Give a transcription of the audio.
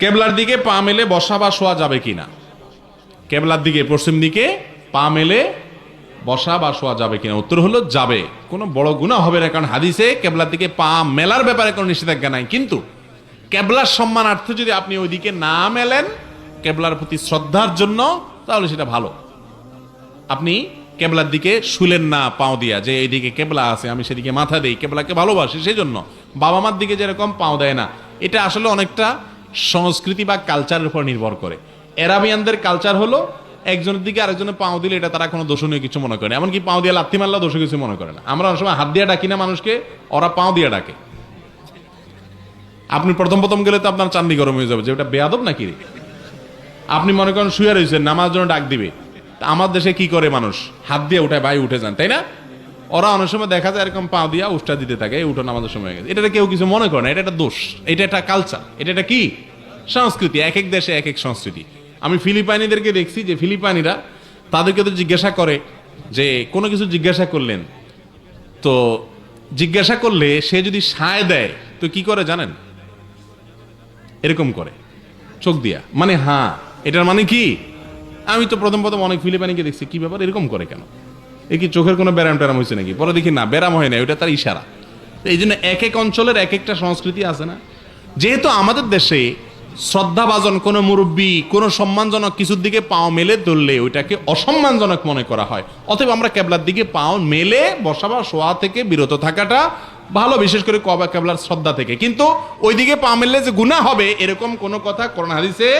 কেবলার দিকে পা মেলে বসা বা শোয়া যাবে কিনা? কেবলার দিকে, পশ্চিম দিকে পা মেলে বসা বা শোয়া যাবে কিনা? উত্তর হলো যাবে। কোনো বড় গুণা হবে না, কারণ হাদিসে কেবলার দিকে পা মেলার ব্যাপারে কোনো নিষেধাজ্ঞা নাই। কিন্তু কেবলার সম্মানার্থে যদি আপনি ওইদিকে না মেলেন, কেবলার প্রতি শ্রদ্ধার জন্য, তাহলে সেটা ভালো। আপনি কেবলার দিকে শুলেন না পাও দিয়া যে এইদিকে কেবলা আছে, আমি সেদিকে মাথা দিই, কেবলাকে ভালোবাসি সেই জন্য বাবা মার দিকে যেরকম পাও দেয় না। এটা আসলে অনেকটা সংস্কৃতি বা কালচারের উপর নির্ভর করে। এরাবিয়ানদের কালচার হলো, একজনের দিকে আরেকজনের পাও দিলে এটা তারা কোনো দোষণীয় কিছু মনে করে না। এমনকি পাও দিয়ে লাথি মারলেও দোষ কিছু মনে করে না। আমরা অনেক সময় হাত দিয়ে ডাকি না মানুষকে, ওরা পাও দিয়ে ডাকে। আপনি প্রথম প্রথম গেলে তো আপনার চান্দি গরম হয়ে যাবে যে ওটা বেয়াদব নাকি রে? আপনি মনে করেন শুয়ে রয়েছেন নামাজ জন্য ডাক দিবে। তা আমার দেশে কি করে মানুষ? হাত দিয়ে উঠায়, ভাই, উঠে যান, তাই না? ওরা অনেক সময় দেখা যায় এরকম পা দিয়া উষ্টা দিতে থাকে উঠো নামাজের সময়। গেছে এটা কেউ কিছু মনে করে না, এটা একটা দোষ, এটা একটা কালচার এটা একটা কি? সংস্কৃতি, এক এক দেশে এক এক সংস্কৃতি। আমি ফিলিপাইনিদেরকে দেখছি যে ফিলিপাইনিরা তাদেরকে তো জিজ্ঞাসা করে যে, কোনো কিছু জিজ্ঞাসা করলেন, তো জিজ্ঞাসা করলে সে যদি সায় দেয়, তো কি করে জানেন? এরকম করে, চোখ দিয়া। মানে হ্যাঁ এটার মানে কি? আমি তো প্রথম প্রথম অনেক ফিলিপাইনিকে দেখছি, কি ব্যাপার? এরকম করে কেন? এ কি চোখের কোনো ব্যারাম ট্যারাম হয়েছে নাকি? পরে দেখি না, ব্যারাম হয় না ওইটা তার ইশারা। এই জন্য এক এক অঞ্চলের এক একটা সংস্কৃতি আছে না? যেহেতু আমাদের দেশে শ্রদ্ধাভাজন কোনো মুরব্বী, কোনো সম্মানজনক কিছুর দিকে পাও মেলে ধরলে ওইটাকে অসম্মানজনক মনে করা হয়। অতএব আমরা কেবলার দিকে পাও মেলে বসা বা শোয়া থেকে বিরত থাকাটা ভালো, বিশেষ করে কবা কেবলার শ্রদ্ধা থেকে। কিন্তু ওইদিকে পা মেললে যে গুণা হবে, এরকম কোনো কথা করোনা হাদিসে